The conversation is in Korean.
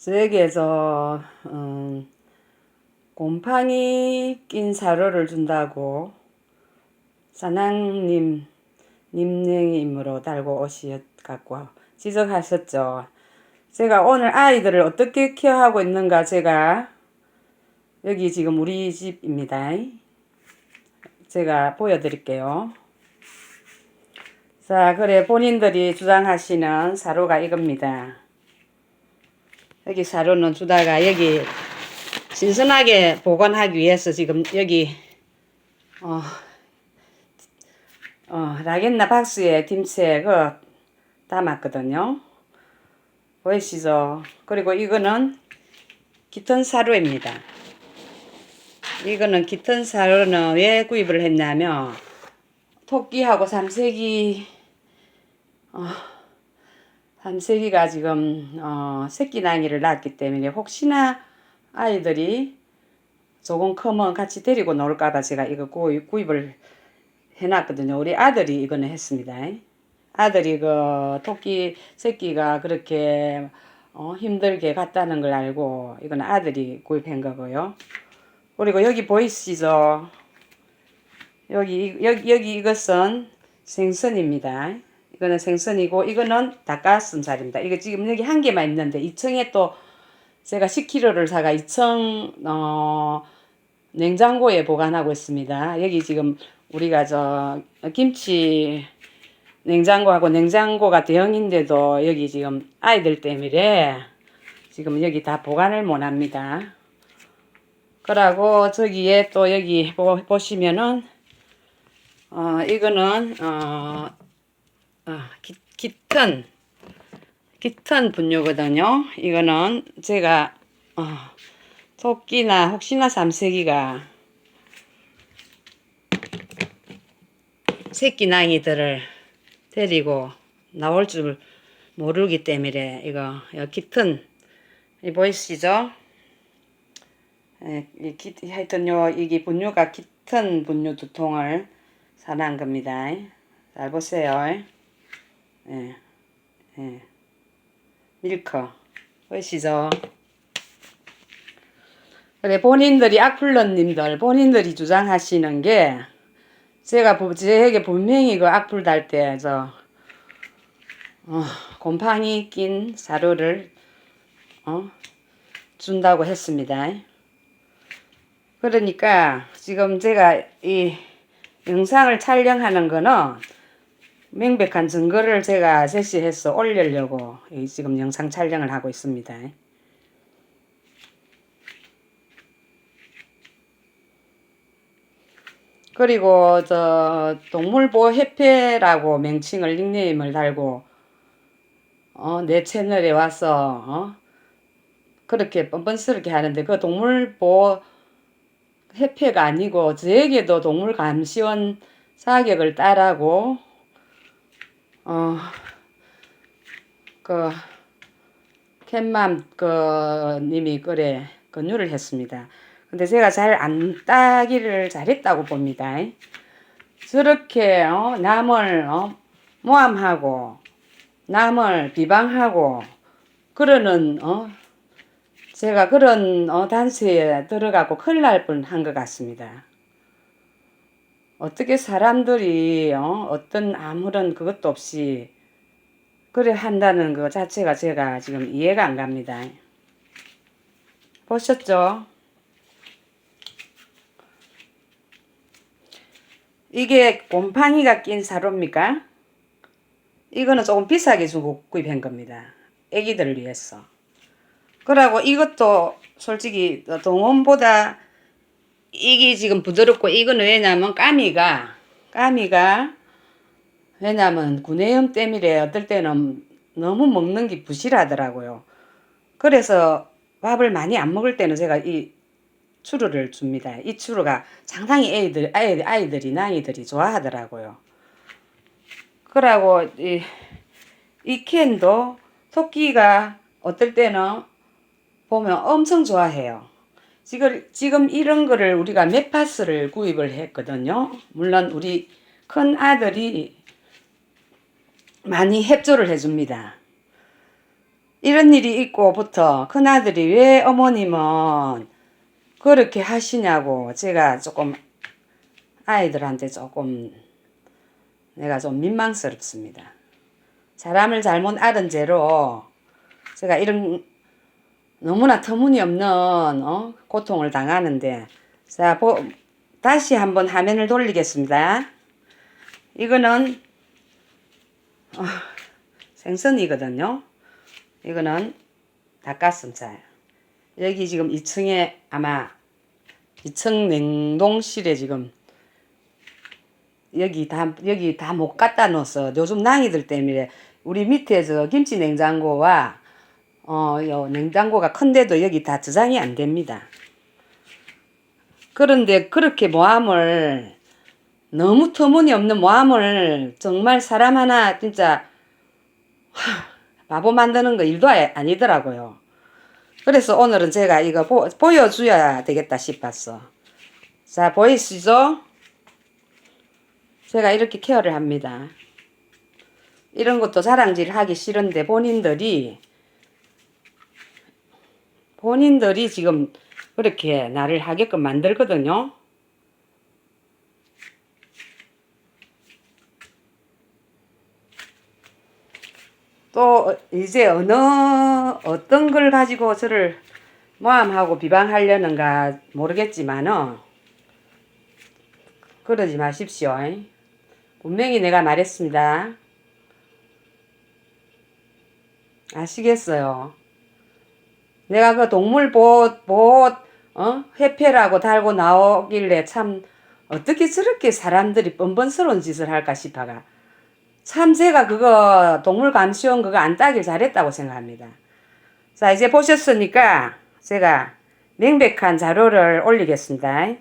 저에게서 음, 곰팡이 낀 사료를 준다고 사장님 닉네임으로 달고 오시갖고 지적하셨죠. 제가 오늘 아이들을 어떻게 케어하고 있는가 제가 여기 지금 우리 집입니다. 제가 보여드릴게요. 자, 그래 본인들이 주장하시는 사료가 이겁니다. 여기 사료는 주다가 여기 신선하게 보관하기 위해서 지금 여기 어, 어 라겐나 박스에 김치에 그 담았거든요. 보이시죠? 그리고 이거는 깃털 사료입니다. 이거는 깃털 사료는 왜 구입을 했냐면 토끼하고 삼색이 어, 삼색이가 지금 어, 새끼 나기를 낳았기 때문에 혹시나 아이들이 조금 크면 같이 데리고 놀까봐 제가 이거 구입, 구입을 해놨거든요. 우리 아들이 이거는 했습니다. 아들이 그 토끼 새끼가 그렇게 어, 힘들게 갔다는 걸 알고 이건 아들이 구입한 거고요. 그리고 여기 보이시죠? 여기 여기 여기 이것은 생선입니다. 이거는 생선이고 이거는 닭가슴살입니다. 이거 지금 여기 한 개만 있는데 2층에 또 제가 10kg를 사가 2층 어 냉장고에 보관하고 있습니다. 여기 지금 우리가 저 김치 냉장고하고 냉장고가 대형인데도 여기 지금 아이들 때문에 지금 여기 다 보관을 못 합니다. 그러고 저기에 또 여기 보, 보시면은 어 이거는 어, 어 기, 깃튼 깃튼 분유거든요. 이거는 제가 어, 토끼나 혹시나 삼색이가 새끼 낭이들을 데리고 나올 줄 모르기 때문에 이거 이 보이시죠? 예, 이 기, 하여튼 요 이게 분유가 깃튼 분유 두 통을 사놓은 겁니다. 잘 보세요. 예, 예. 밀크 보이시죠? 그래 본인들이 악플러님들 본인들이 주장하시는 게 제가 부- 제에게 분명히 그 악플 달 때 저 어, 곰팡이 낀 사료를 어, 준다고 했습니다. 그러니까 지금 제가 이 영상을 촬영하는 거는 명백한 증거를 제가 제시해서 올리려고 이 지금 영상 촬영을 하고 있습니다. 그리고 저 동물보호협회라고 명칭을 닉네임을 달고 어, 내 채널에 와서 어? 그렇게 뻔뻔스럽게 하는데 그 동물보호 협회가 아니고 저에게도 동물감시원 자격을 따라고 어, 그 캣맘 그 님이 그래 권유를 했습니다. 근데 제가 잘 안 따기를 잘했다고 봅니다. 저렇게 어, 남을 어, 모함하고 남을 비방하고 그러는 어, 제가 그런 어, 단체에 들어가고 큰일 날 뻔한 것 같습니다. 어떻게 사람들이 어, 어떤 아무런 그것도 없이 그래 한다는 것 자체가 제가 지금 이해가 안 갑니다. 보셨죠? 이게 곰팡이가 낀 사료입니까? 이거는 조금 비싸게 주고 구입한 겁니다. 애기들을 위해서. 그러고 이것도 솔직히 동원보다 이게 지금 부드럽고 이거는 왜냐면 까미가 까미가 왜냐면 구내염 때문에 어떨 때는 너무 먹는 게 부실하더라고요. 그래서 밥을 많이 안 먹을 때는 제가 이 추루를 줍니다. 이 추루가 상당히 애들 아이, 아이들이 나이들이 좋아하더라고요. 그러고 이, 이 캔도 토끼가 어떨 때는 보면 엄청 좋아해요. 지금, 지금 이런 거를 우리가 메파스를 구입을 했거든요. 물론 우리 큰 아들이 많이 협조를 해줍니다. 이런 일이 있고부터 큰아들이 왜 어머님은 그렇게 하시냐고 제가 조금 아이들한테 조금 내가 좀 민망스럽습니다. 사람을 잘못 알은 죄로 제가 이런 너무나 터무니없는 어? 고통을 당하는데 자 보, 다시 한번 화면을 돌리겠습니다. 이거는 어, 생선이거든요. 이거는 닭가슴살. 여기 지금 2층에 아마 2층 냉동실에 지금 여기 다 여기 다 못 갖다 놓아서 요즘 낭이들 때문에 우리 밑에 저 김치 냉장고와 어 요 냉장고가 큰데도 여기 다 저장이 안 됩니다. 그런데 그렇게 모함을 너무 터무니없는 모함을 정말 사람 하나 진짜 하, 바보 만드는 거 일도 아- 아니더라고요. 그래서 오늘은 제가 이거 보, 보여줘야 되겠다 싶었어. 자, 보이시죠? 제가 이렇게 케어를 합니다. 이런 것도 자랑질 하기 싫은데 본인들이 본인들이 지금 그렇게 나를 하게끔 만들거든요. 또 이제 어느 어떤 걸 가지고 저를 모함하고 비방하려는가 모르겠지만은 그러지 마십시오. 분명히 내가 말했습니다. 아시겠어요? 내가 그 동물 보호, 어? 회폐라고 달고 나오길래 참, 어떻게 저렇게 사람들이 뻔뻔스러운 짓을 할까 싶어가. 참 제가 그거 동물 감시원 그거 안 따길 잘했다고 생각합니다. 자, 이제 보셨으니까 제가 명백한 자료를 올리겠습니다.